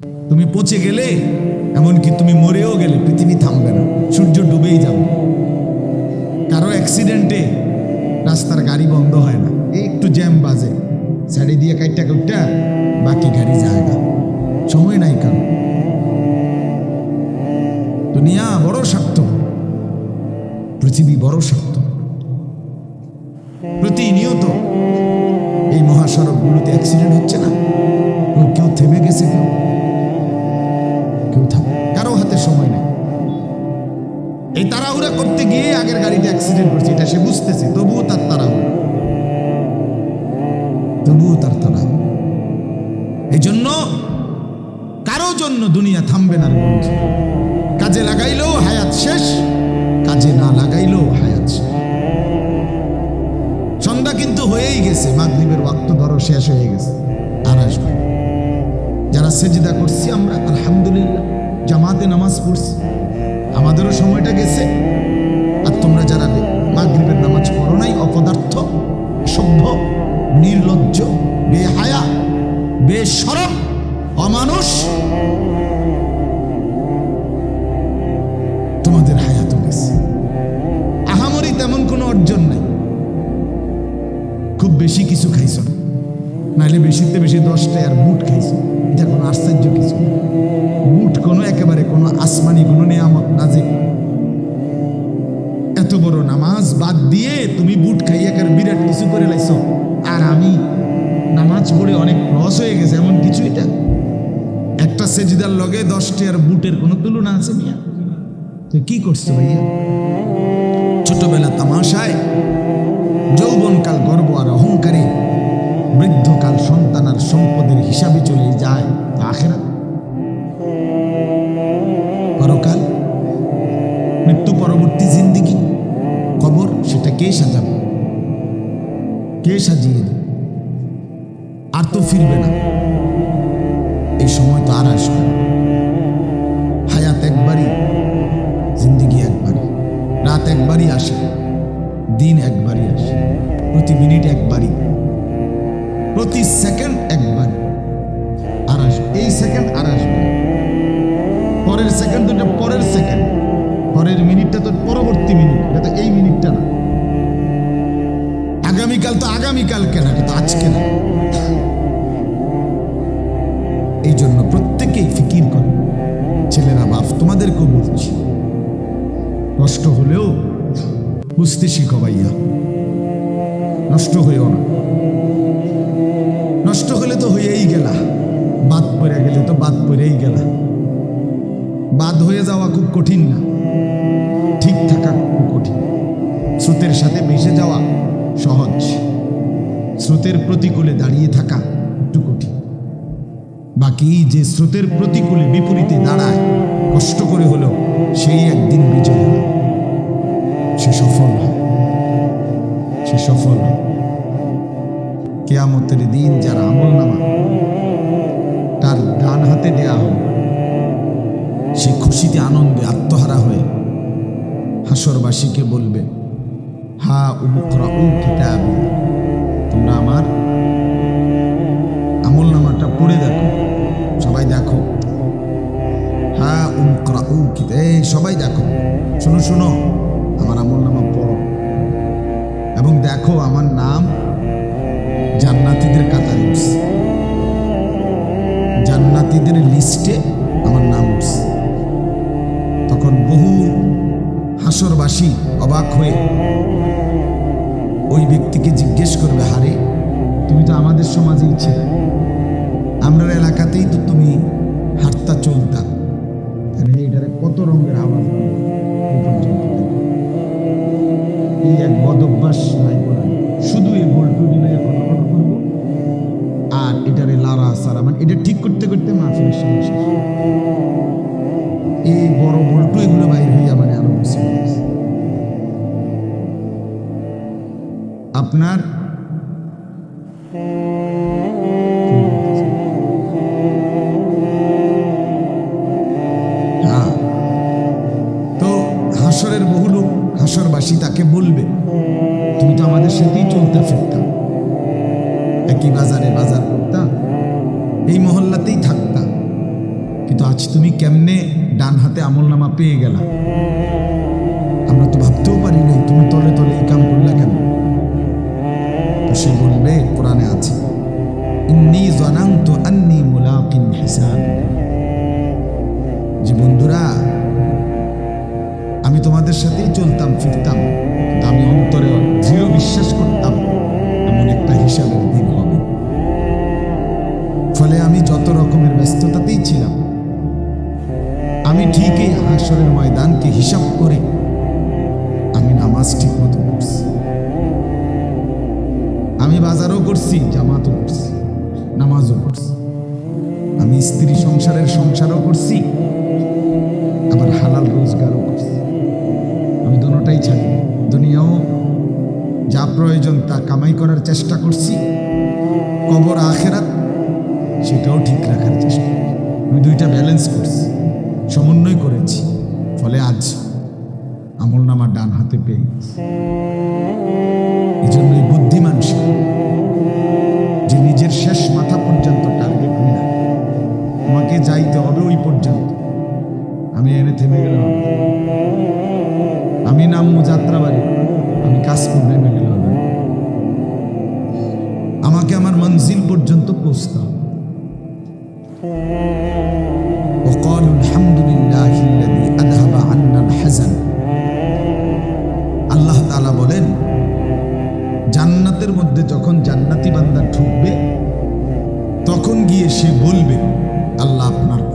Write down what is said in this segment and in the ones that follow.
তুমি পচে গেলে, এমনকি তুমি মরেও গেলে পৃথিবী থামবে না, সূর্য ডুবেই যাবে। কারও অ্যাক্সিডেন্টে রাস্তার গাড়ি বন্ধ হয় না এই একটু জ্যাম বাজে সাইডে দিয়ে কাইটা কাইটা বাকি গাড়ি যায় না। সময় নাই কারণ দুনিয়া বড় শক্ত, পৃথিবী বড় শক্ত। প্রতিনিয়ত এই মহাসড়কগুলোতে অ্যাক্সিডেন্ট হচ্ছে না কেউ থেমে গেছে। কেউ এই তাড়াহুড়া করতে গিয়ে আগের গাড়িতে অ্যাক্সিডেন্ট করছে এটা সে বুঝতেছে, তবুও তার তাড়াহুড়া। তবুও তার তাড়াহুড়া। এই জন্য কারও জন্য দুনিয়া থামবে না। কাজে লাগাইলেও হায়াত শেষ, কাজে না লাগাইলেও হায়াত শেষ। সন্ধ্যা কিন্তু হয়েই গেছে, মাগরিবের ওয়াক্ত ধরো শেষ হয়ে গেছে, আর আসবে যারা সেজদা করছি আমরা, আলহামদুলিল্লাহ, জামাতে নামাজ পড়ছি। আমাদেরও সময়টা গেছে। আর তোমরা যারা মাগরিবের নামাজ পড়ো নাই, অপদার্থ সভ্য নির্লজ্জ, বেহায়া বেসরম অমানুষ, তোমাদের হায়াতও গেছে। আহামরি তেমন কোনো অর্জন নাই। খুব বেশি কিছু খাইছ না। নাহলে বেশিতে বেশি দশটা আর বুট খাইছ। কোনো আশ্চর্য কিছু না। বুট কোনো একেবারে কোনো আসমানি, কোনো নিয়ামত নাজিক এত বড় নামাজ বাদ দিয়ে তুমি বুট খাইয়ে একের বিরাট কিছু করে লাইছ। আর আমি নামাজ পড়ে অনেক লস হয়ে গেছে, এমন কিছু এটা? একটা সেজিদার লগে দশটি আর বুটের কোনো তুলনা আছে মিয়া? তুই কি করছ ভাইয়া? ছোটবেলা তামাশায় যৌবনকাল গর্ব আর অহংকারে বৃদ্ধকাল সন্তান আর সম্পদের হিসাবে চলে যায় আখেরা। পরকাল, মৃত্যু পরবর্তী জিন্দিগি, কবর, সেটা কে সাজাবে? কে সাজিয়ে দেবে? আর তো ফিরবে না। এই সময় তো আর আসবে না। হায়াত একবারই, জিন্দিগি একবারই, রাত একবারই আসে, দিন একবারই আসে, প্রতি মিনিট একবারই। প্রতি সেকেন্ড একবার। আর আসবে এই সেকেন্ড আর আসবে। পরের সেকেন্ড তো এটা পরের সেকেন্ড। পরের মিনিটটা তো পরবর্তী মিনিট, এটা তো এই মিনিটটা না। আগামীকাল তো আগামীকাল কেন, এটা তো আজকে না। এই জন্য প্রত্যেকেই ফিকির করে। ছেলেরা, বাপ, তোমাদেরকেও বলছি কষ্ট হলেও বুঝতে শিখো ভাইয়া নষ্ট হয়েও না। নষ্ট হলে তো হয়েই গেলা। বাদ পড়ে গেলে তো বাদ পড়েই গেলা। বাদ হয়ে যাওয়া খুব কঠিন না। ঠিক থাকা খুব কঠিন। স্রোতের সাথে মিশে যাওয়া সহজ। স্রোতের প্রতিকূলে দাঁড়িয়ে থাকা একটু কঠিন। বাকি যে স্রোতের প্রতিকূলে বিপরীতে দাঁড়ায়, কষ্ট করে হলেও সেই একদিন বিজয় হয়। সে সফল হয়। সে সফল হয়। কেয়ামতের দিন যার আমল নামা তার ডান হাতে দেয়া হবে, সে খুশিতে, আনন্দে আত্মহারা হয়ে হাসরবাসীকে বলবে, হা উমুকরা উ কিতাব, তোমরা আমার আমল নামাটা পড়ে দেখো, সবাই দেখো। হা উমকরা উ এই সবাই দেখো, শোনো শোনো, আমার আমল নামা পড়ো এবং দেখো আমার নাম জান্নাতীদের কাতারে উঠছে জান্নাতীদের লিস্টে আমার নাম উঠছে তখন বহু হাসরবাসী অবাক হয়ে ওই ব্যক্তিকে জিজ্ঞেস করবে, হারে, তুমি তো আমাদের সমাজেই ছিলে। আমরা এলাকাতেই তো তুমি হাঁটতা, চলতা। এটারে কত রঙের আওয়াজ। এই এক বদভ্যাস নাই। সারা মানে এটা ঠিক করতে করতে মাহফিলের সমস্যা গেলা। আমরা তো ভাবতেও পারি নাই, তুমি তলে তলে এই কাম করলা কেন? তো সে বলবে কোরআনে আছে যে বন্ধুরা, আমি তোমাদের সাথেই চলতাম, ফিরতাম আমি অন্তরে দৃঢ় বিশ্বাস করতাম, এমন একটা হিসাবের দিন হবে। ফলে আমি যত রকমের ব্যস্ততাতেই ছিলাম আমি ঠিকই হাসরের ময়দানকে হিসাব করে। আমি নামাজ ঠিক মতো করছি আমি বাজারও করছি, জামাতও করছি, নামাজও করছি আমি স্ত্রী সংসারের সংসারও করছি, আবার হালাল রোজগারও করছি। আমি দোনোটাই ছাড়ি। দুনিয়াও যা প্রয়োজন তা কামাই করার চেষ্টা করছি। কবর আখেরাত, সেটাও ঠিক রাখার চেষ্টা। আমি দুইটা ব্যালেন্স করছি। ডান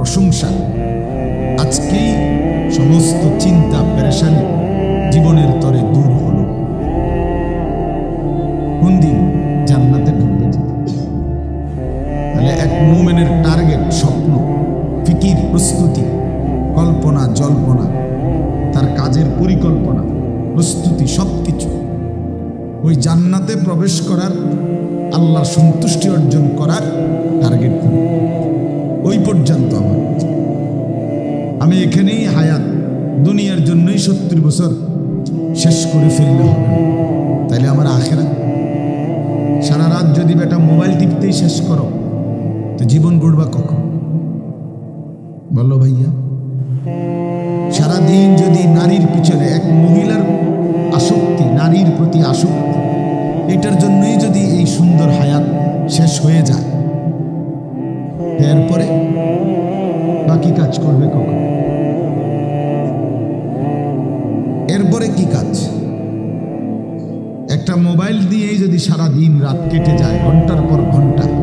প্রশংসা। আজকেই সমস্ত চিন্তা পেরেশানি জীবনের তরে দূর হলো। কোন দিন জান্নাতে ঢুকবে তাহলে এক মুমেনের টার্গেট, স্বপ্ন, ফিকির, প্রস্তুতি, কল্পনা, জল্পনা, তার কাজের পরিকল্পনা, প্রস্তুতি সব কিছু ওই জান্নাতে প্রবেশ করার আল্লাহ সন্তুষ্টি পর্যন্ত আমার। আমি এখানেই হায়াত দুনিয়ার জন্যই সত্তর বছর শেষ করে ফেললে হবে। তাইলে আমার আখেরা সারা রাত যদি বেটা মোবাইল টিপতেই শেষ করো, তো জীবন গড়বা কখন? বলো ভাইয়া। সারাদিন যদি নারীর পিছনে এক মহিলার আসক্তি, নারীর প্রতি আসক্তি, এটার জন্যই যদি এই সুন্দর হায়াত শেষ হয়ে যায় এরপরে বাকি কাজ করবে কখন? এরপরে কি কাজ? একটা মোবাইল দিয়েই যদি সারা দিন রাত কেটে যায়, ঘণ্টার পর ঘণ্টা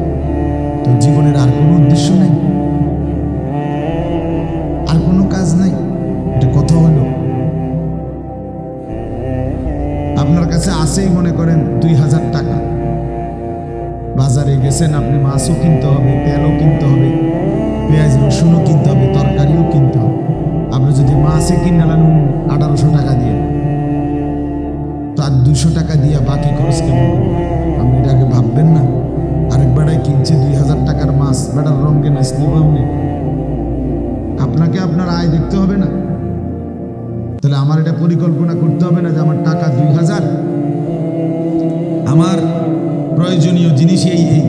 জিনিস এই এই।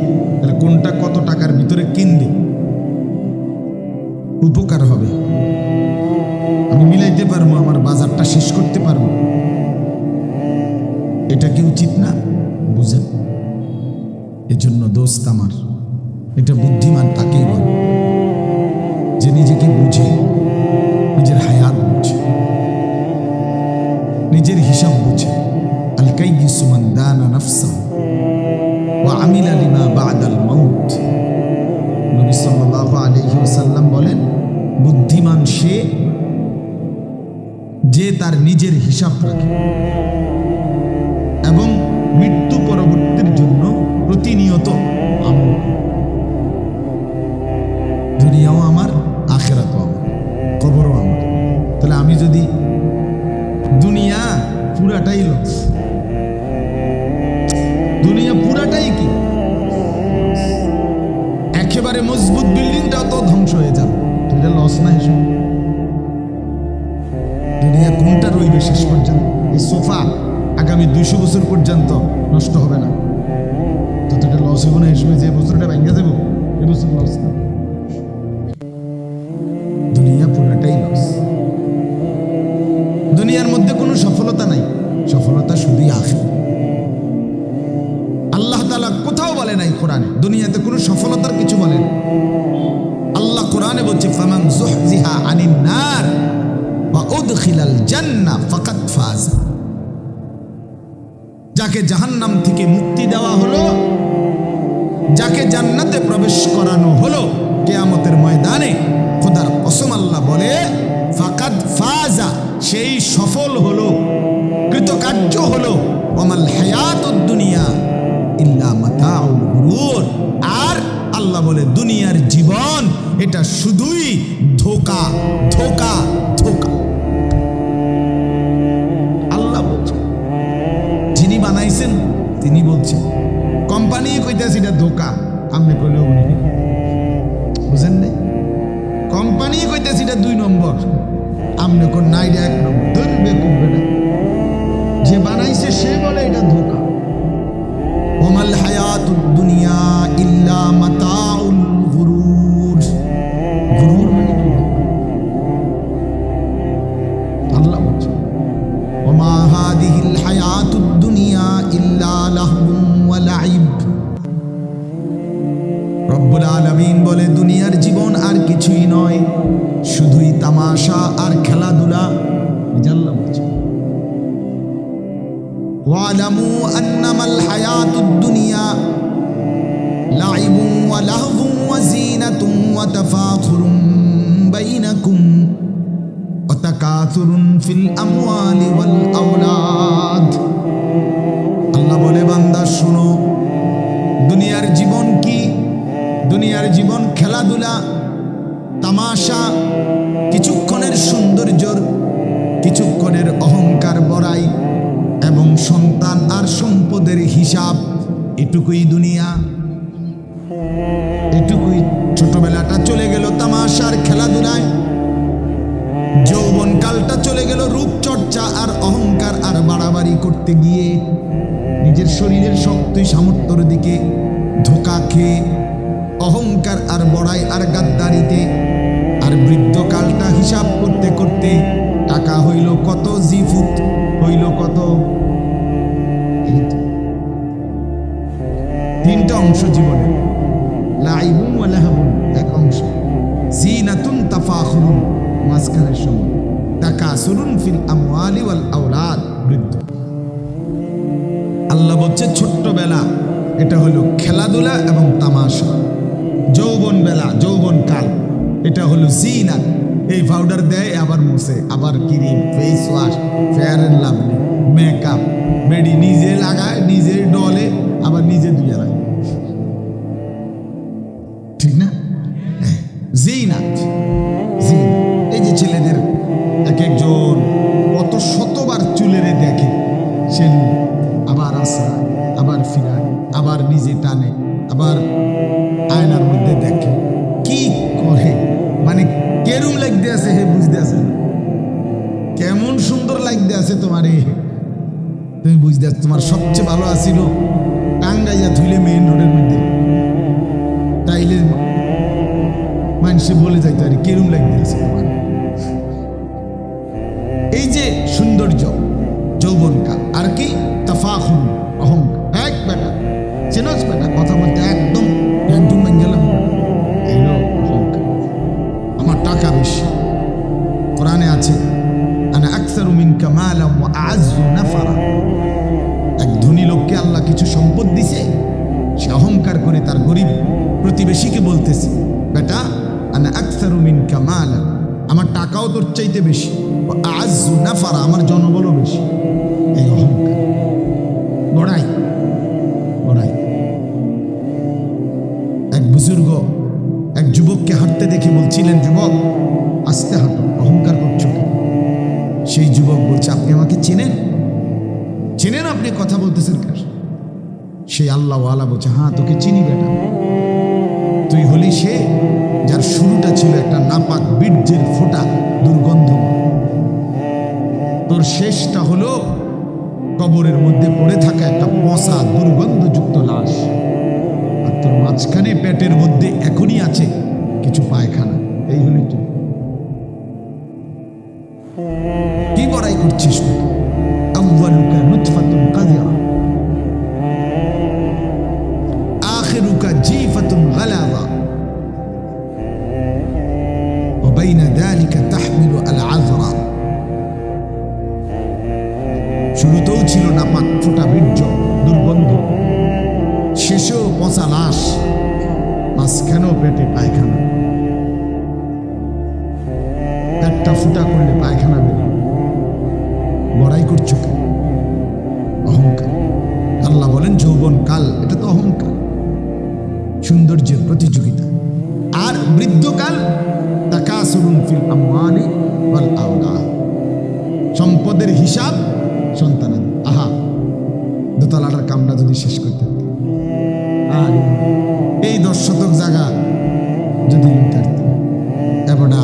তাহলে কোনটা কত টাকার ভিতরে কিনলে উপকার হবে। আমি মিলাইতে পারব, আমার বাজারটা শেষ করতে পারব। এটা কি উচিত না? বুঝেন। এজন্য দোস্ত আমার এটা বুদ্ধিমান তাকেই বলে। যে নিজেকে বুঝে, নিজের হায়াত বুঝে, নিজের হিসাব বুঝে। আল কাইয়িসু মান দানা নাফসাহু। ওয়া আমিলা লিমা বা'দাল মাউত নবী সাল্লাল্লাহু আলাইহি বলেন, বুদ্ধিমান সে যে তার নিজের হিসাব রাখে। এবং যাকে জাহান্নাম থেকে মুক্তি দেওয়া হলো। যাকে জান্নাতে প্রবেশ করানো হলো কেয়ামতের ময়দানে, খোদার কসম আল্লাহ বলে, ফাকাদ ফাজা, সেই সফল হলো, কৃতকার্য হলো, ওমাল হায়াতুদ দুনিয়া ইল্লা মাতাউল গুরুর। আর আল্লাহ বলে, দুনিয়ার জীবন, এটা শুধুই ধোকা ধোকা তিনি বলছেন কোম্পানি কইতেছে এটা ধোকা। আপনি কইলেও বলি বুঝেন নাই? কোম্পানি কইতেছে এটা দুই নম্বর। আপনি কোন নাই এটা এক নম্বর। ধরবে করবে না। যে বানাইছে, সে বলে এটা ধোকা। ওমাল হায়াতুদ দুনিয়া ইল্লা মাতাউল ওয়ালামু আন্নামাল হায়াতুদ দুনিয়া لعب ولهو وزينة وتفاخر بينكم وتكاثر في الأموال والأولاد আল্লাহ বলে বান্দা শুনো দুনিয়ার জীবন কি দুনিয়ার জীবন খেলাধুলা তামাশা কিছুক্ষণের সৌন্দর্যর কিছুক্ষণের হিসাব এটুকুই দুনিয়া, এটুকুই ছোটবেলাটা চলে গেল তামাশার খেলাধুলায়। যৌবনকালটা চলে গেল রূপচর্চা আর অহংকার আর বাড়াবাড়ি করতে গিয়ে। নিজের শরীরের শক্তি সামর্থ্যর দিকে ধোকা খেয়ে অহংকার আর বড়াই আর গাদ্দারিতে আর বৃদ্ধকালটা হিসাব করতে করতে টাকা হইল কত, জিফুত হইল কত অংশ জীবনে। এক অংশ। ফিল বৃদ্ধ। আল্লাহ ছোট্টবেলা, এটা হলো খেলাধুলা এবং তামাশা। যৌবন বেলা যৌবন এটা হলো এই পাউডার দেয় আবার মুছে। আবার cream face wash fair and lovely makeup মেডি নিজে লাগায় নিজে ডলে, আবার নিজে ধুয়ে রাখে। জিনাত। জিন, এই যে ছেলেদের এক একজন কত শতবার চুলেরে দেখে, সে আবার আসরা আবার ফিরায় আবার নিজে টানে, আবার আয়নার মধ্যে দেখে। কি করে? মানে কেরুম লাগতে আছে হে বুঝতে আছে? কেমন সুন্দর লাগতে আছে তোমার এ? তুমি বুঝতে আছো, তোমার সবচেয়ে ভালো আসিল টাঙ্গাইয়া ধুইলে মেইন রোডের মধ্যে। তাইলে মানুষে বলে যাইতে পারে কেরম লাগতে আছে তোমার বুজুর্গ এক যুবককে হাঁটতে দেখে বলছিলেন, যুবক, আস্তে হাঁটো, অহংকার করছ সেই যুবক বলছে, আপনি আমাকে চেনেন? চেনেন আপনি? কথা বলতেছেন কেন? সেই আল্লাহ আলা বলছে হ্যাঁ তোকে চিনি বেটা। তুই হলি সে যার শুরুটা ছিল একটা নাপাক বীর্যের ফোটা দুর্গন্ধ। তোর শেষটা হলো কবরের মধ্যে পড়ে থাকা একটা পচা দুর্গন্ধযুক্ত লাশ। তোর মাঝখানে পেটের মধ্যে এখনই আছে কিছু পায়খানা। এই হলি তুই কি বড়াই করছিস তুই? না আউয়ালুকা নুতফাতুন কাদিরা। দোতলাটার কামটা যদি শেষ করতে আর এই দশ শতক জায়গা যদি এবারটা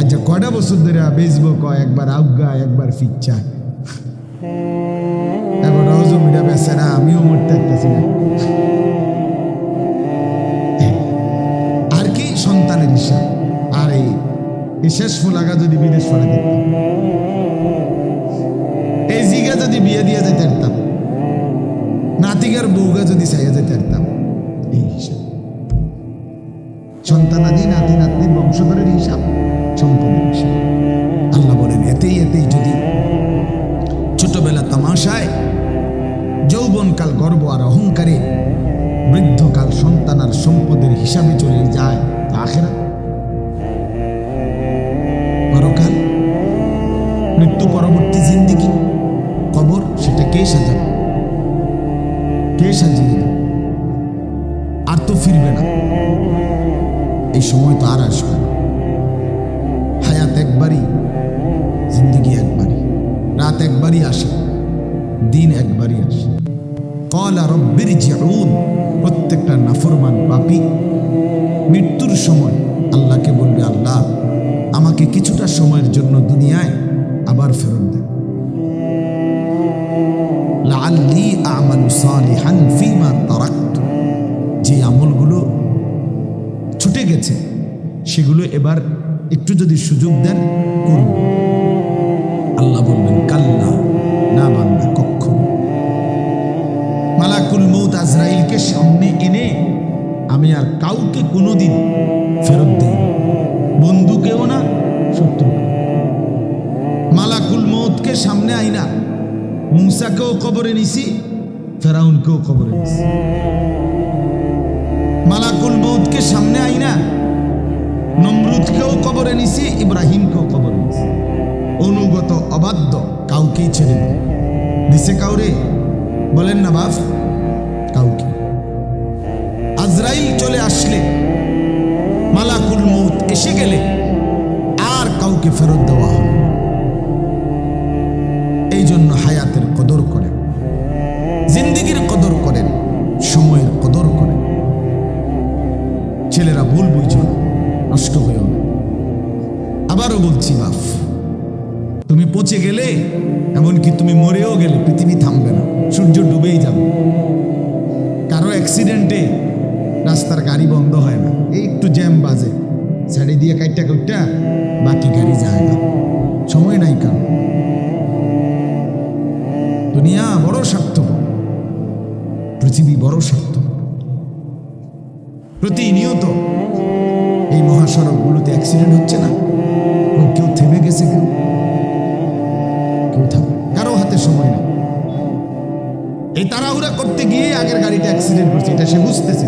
আচ্ছা কয়টা বছর ধরে বেচবো কয়, একবার আউগা, একবার ফিচ্চা। এবার জমিটা বেচে না আমিও মরতে পারতেছি না। আর কি সন্তানের হিসাব। আর এই শেষ ফুলাগা যদি বিদেশ দেখতাম এই জিগা যদি বিয়ে দিয়ে যেতে পারতাম। নাতিকার বউগা যদি চাইয়া যেতে পারতাম, এই হিসাব। সন্তানাদি, নাতি নাতনির বংশধরের হিসাব সম্পদের হিসাব। আল্লাহ বলেন, এতেই এতেই যদি ছোটবেলা তামাশায় যৌবনকাল গর্ব আর অহংকারে বৃদ্ধকাল সন্তান আর সম্পদের হিসাবে চলে যায় তা আখেরা পরকাল, মৃত্যু পরবর্তী জিন্দিগি, কবর, সেটা কে সাজাবে? কে সাজিয়ে আর তো ফিরবে না। এই সময় তো আর আসবে না। হায়াত একবারই, জিন্দিগি একবারই। রাত একবারই আসে, দিন একবারই আসে। কলা রব্বির জিউন প্রত্যেকটা নাফরমান পাপি মৃত্যুর সময় আল্লাহকে বলবে, আল্লাহ, আমাকে কিছুটা সময়ের জন্য দুনিয়ায় আবার ফেরত দেন আমালু সালিহান ফিমা তারাকতু। যে আমলগুলো ছুটে গেছে, সেগুলো এবার একটু যদি সুযোগ দেন, করুন। আল্লাহ বলবেন, কাল্লা, না বান্দা কখন মালাকুল মৌত আজরাইলকে সামনে এনে আমি আর কাউকে কোনোদিন ফেরত দিই। বন্ধুকেও না শত্রুকে মালাকুল মৌতকে সামনে আইনা। মুসাকেও কবরে নিছি। ফেরাউনকেও কবরে নিছি মালাকুল মৌতকে সামনে আইনা। নমরুদকেও কবরে নিছি, ইব্রাহিমকেও কবরে নিছি অনুগত, অবাধ্য, কাউকেই ছেড়ে দিই দিছে কাউরে? বলেন না বাপ, কাউকে। আজরাইল চলে আসলে, মালাকুল মৌত এসে গেলে আর কাউকে ফেরত দেওয়া হবে এই জন্য হায়াতের কদর করেন জিন্দিগির কদর করেন, সময়ের কদর করেন। ছেলেরা ভুল বুঝো নষ্ট হয়েও আবারও বলছি বাপ তুমি পচে গেলে, এমনকি তুমি মরেও গেলে পৃথিবী থামবে না, সূর্য ডুবেই যাবে। কারও অ্যাক্সিডেন্টে রাস্তার গাড়ি বন্ধ হয় না, এই একটু জ্যাম বাজে। সাইডে দিয়ে কাইটা কাইটা পৃথিবী বড় সত্য প্রতিনিয়ত এই মহাসড়কগুলোতে অ্যাক্সিডেন্ট হচ্ছে না। কেউ থেমে গেছে কেউ কেউ কারও হাতে সময় নেই। এই তাড়াহুড়া করতে গিয়ে আগের গাড়িটা অ্যাক্সিডেন্ট করছে, এটা সে বুঝতেছে।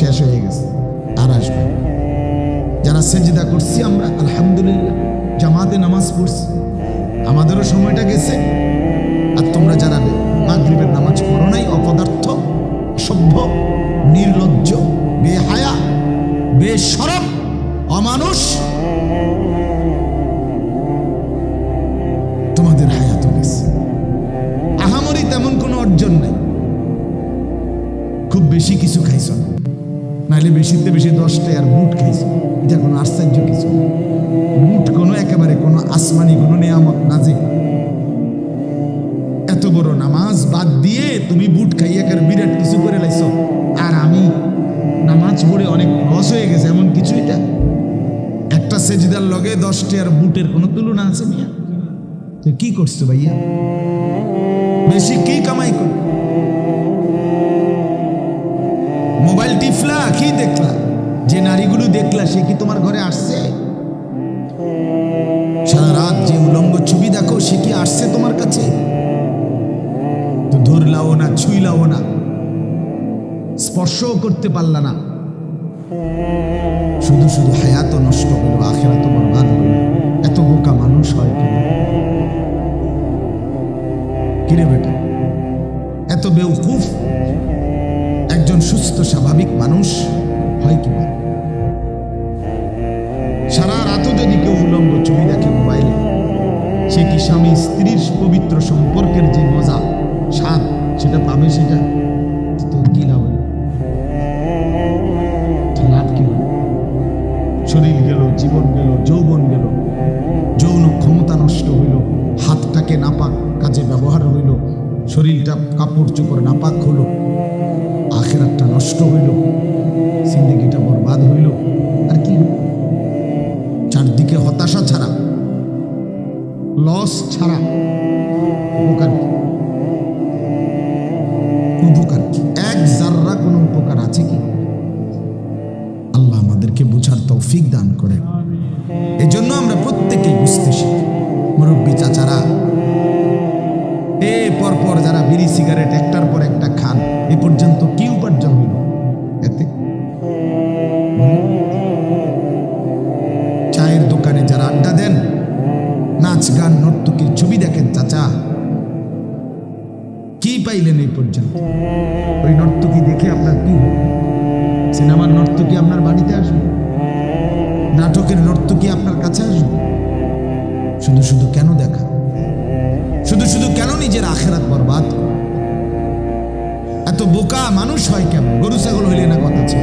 শেষ হয়ে গেছে, আর আসবে যারা সেজদা করছি আমরা, আলহামদুলিল্লাহ, জামাতে নামাজ পড়ছি, আমাদেরও সময়টা গেছে। আর তোমরা যারা মাগরিবের নামাজ পড়ো নাই, অপদার্থ সভ্য নির্লজ্জ, বেহায়া বেসরব অমানুষ, তোমাদের হায়াত গেছে। আহামরি তেমন কোনো অর্জন নাই। খুব বেশি কিছু খাইছ না। নাহলে বেশিতে বেশি দশটা আর বুট খাইছে। এটা কোনো আশ্চর্য কিছু। না। বুট কোনো একেবারে কোনো আসমানি, কোনো নিয়ামত নাজিক এত বড় নামাজ বাদ দিয়ে তুমি বুট খাইয়ে কার বিরাট কিছু করে লাইছো। আর আমি নামাজ পড়ে অনেক লস হয়ে গেছে, এমন কিছু এটা? একটা সেজিদার লগে দশটি আর বুটের কোনো তুলনা আছে মিয়া? তো কি করছ ভাইয়া? বেশি কি কামাই কর টিফলা, কি দেখলা? যে নারীগুলো দেখলা, সে কি তোমার ঘরে আসছে? সারা রাত যে উলঙ্গ ছবি দেখো, সে কি আসছে তোমার কাছে? তো ধরলাও না, ছুইলাও না। স্পর্শও করতে পারলা না। শুধু শুধু হায়াত নষ্ট হলো আখেরা তো বরবাদ হলো এত বোকা মানুষ হয় কিরে বেটা? এত বেউকুফ? একজন সুস্থ, স্বাভাবিক মানুষ হয় কি? সারা রাতও যদি কেউ উলঙ্গ ছবি দেখে মোবাইলে, সে কি স্বামী স্ত্রীর পবিত্র সম্পর্কের যে মজা, স্বাদ, সেটা পাবে সেটা তো কি লাভ? লাভ শরীর গেল, জীবন গেল, যৌবন গেল, যৌন ক্ষমতা নষ্ট হইল, হাতটাকে নাপাক কাজে ব্যবহার হইল, শরীরটা কাপড় চোপড় নাপাক হলো আখেরাতটা নষ্ট হইল জিন্দগিটা বরবাদ হইল আর কি? চারদিকে হতাশা ছাড়া লস ছাড়া নিজের আখেরাত বরবাদ? এত বোকা মানুষ হয় কেমন গরু, ছাগল হইলে না কথা ছিল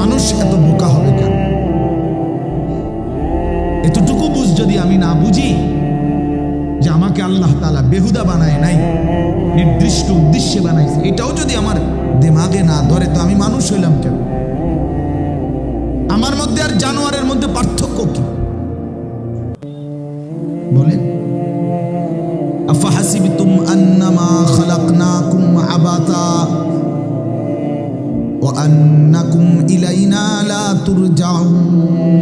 মানুষ এত বোকা হবে কেন? এতটুকু বুঝ যদি আমি না বুঝি যে আমাকে আল্লাহ তালা বেহুদা বানায় নাই, নির্দিষ্ট উদ্দেশ্যে বানাইছে, এটাও যদি আমার দেমাগে না ধরে, তো আমি মানুষ হইলাম কেন? আমার মধ্যে আর জানোয়ারের মধ্যে পার্থক্য কি? أفحسبتم أنما خلقناكم عبثا وأنكم إلينا لا ترجعون